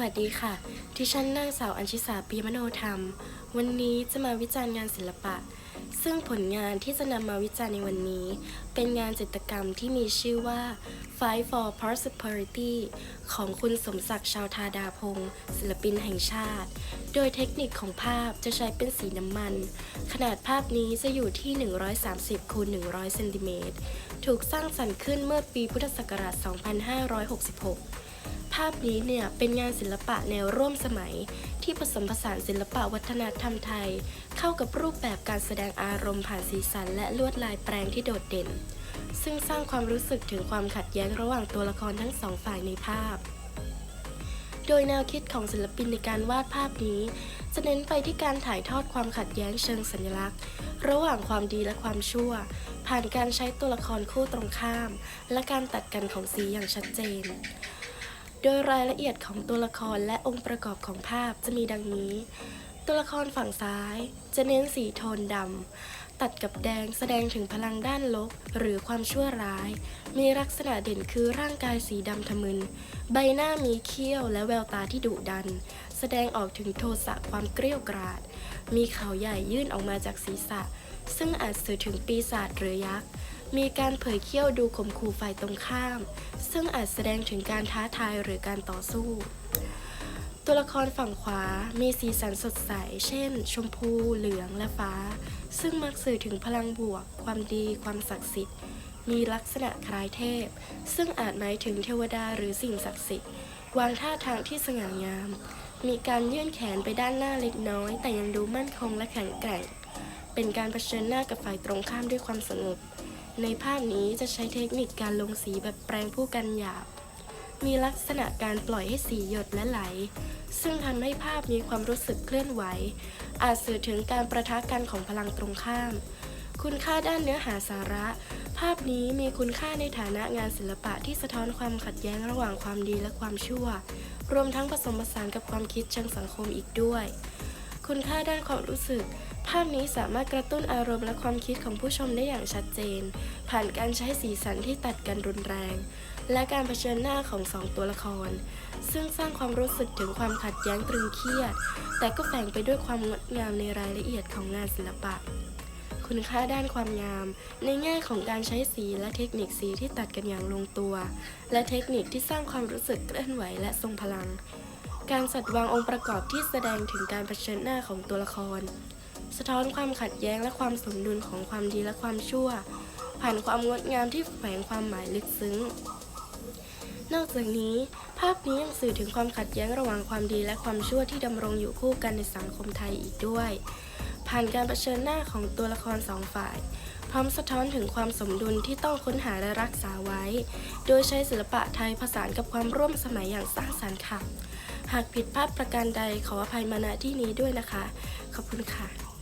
วัสดีค่ะ ที่ฉันนางสาวอัญชิสาปีมโนธรรม วันนี้จะมาวิจารณ์งานศิลปะ ซึ่งผลงานที่จะนำมาวิจารณ์ในวันนี้ เป็นงานจิตรกรรมที่มีชื่อว่า Fight for Prosperity ของคุณสมศักดิ์ชาวธาดาพงศ์ศิลปินแห่งชาติ โดยเทคนิคของภาพจะใช้เป็นสีน้ำมัน ขนาดภาพนี้จะอยู่ที่ 130คูณ100เซนติเมตร ถูกสร้างสรรค์ขึ้นเมื่อปีพุทธศักราช 2566 ภาพนี้เนี่ยเป็นงานศิลปะแนวร่วมสมัย ที่ผสมผสานศิลปะวัฒนธรรมไทย เข้ากับรูปแบบการแสดงอารมณ์ผ่านสีสัน และลวดลายแปลงที่โดดเด่น ซึ่งสร้างความรู้สึกถึงความขัดแย้งระหว่างตัวละครทั้งสองฝ่ายในภาพ โดยแนวคิดของศิลปินในการวาดภาพนี้ จะเน้นไปที่การถ่ายทอดความขัดแย้งเชิงสัญลักษณ์ ระหว่างความดีและความชั่ว ผ่านการใช้ตัวละครคู่ตรงข้าม และการตัดกันของสีอย่างชัดเจน โดยรายละเอียดของตัวละครและองค์ประกอบของภาพจะมีดังนี้ ตัวละครฝั่งซ้ายจะเน้นสีโทนดำตัดกับแดงแสดงถึงพลังด้านลบ หรือความชั่วร้าย มีลักษณะเด่นคือร่างกายสีดำทะมึน ใบหน้ามีเขี้ยวและแววตาที่ดุดัน แสดงออกถึงโทสะความเกรี้ยวกราด มีเขาใหญ่ยื่นออกมาจากศีรษะ ซึ่งอาจสื่อถึงปีศาจหรือยักษ์ มีการเผยเขี้ยวดูข่มขู่ฝ่ายตรงข้าม ซึ่งอาจแสดงถึงการท้าทายหรือการต่อสู้ ตัวละครฝั่งขวามีสีสันสดใส เช่น ชมพู เหลืองและฟ้า ซึ่งมักสื่อถึงพลังบวก ความดี ความศักดิ์สิทธิ์ มีลักษณะคล้ายเทพ ซึ่งอาจหมายถึงเทวดาหรือสิ่งศักดิ์สิทธิ์วางท่าทางที่สง่างาม มีการยื่นแขนไปด้านหน้าเล็กน้อย แต่ยังดูมั่นคงและแข็งแกร่ง เป็นการเผชิญหน้ากับฝ่ายตรงข้ามด้วยความสงบ ในภาพนี้จะใช้เทคนิคการลงสีแบบแปรงผู้กันหยาบ มีลักษณะการปล่อยให้สีหยดและไหล ซึ่งทำให้ภาพมีความรู้สึกเคลื่อนไหว อาจสื่อถึงการประทะกันของพลังตรงข้าม คุณค่าด้านเนื้อหาสาระ ภาพนี้มีคุณค่าในฐานะงานศิลปะที่สะท้อนความขัดแย้งระหว่างความดีและความชั่ว รวมทั้งผสมผสานกับความคิดเชิงสังคมอีกด้วย คุณค่าด้านความรู้สึก ภาพนี้สามารถกระตุ้นอารมณ์และความคิดของผู้ชมได้อย่างชัดเจน ผ่านการใช้สีสันที่ตัดกันรุนแรง และการเผชิญหน้าของสองตัวละคร ซึ่งสร้างความรู้สึกถึงความขัดแย้งตรึงเครียด แต่ก็แฝงไปด้วยความงดงามในรายละเอียดของงานศิลปะ คุณค่าด้านความงาม ในแง่ของการใช้สีและเทคนิคสีที่ตัดกันอย่างลงตัว และเทคนิคที่สร้างความรู้สึกเคลื่อนไหวและทรงพลัง การจัดวางองค์ประกอบที่แสดงถึงการเผชิญหน้าของตัวละคร สะท้อนความขัดแย้งและความสมดุลของความดีและความชั่ว ผ่านความงดงามที่แฝงความหมายลึกซึ้ง นอกจากนี้ ภาพนี้ยังสื่อถึงความขัดแย้งระหว่างความดีและความชั่วที่ดำรงอยู่คู่กันในสังคมไทยอีกด้วย ผ่านการเผชิญหน้าของตัวละครสองฝ่ายพร้อมสะท้อนถึงความสมดุลที่ต้องค้นหาและรักษาไว้ โดยใช้ศิลปะไทยผสานกับความร่วมสมัยอย่างสร้างสรรค์ค่ะ หากผิดพลาดประการใดขออภัยมาณที่นี้ด้วยนะคะ ขอบคุณค่ะ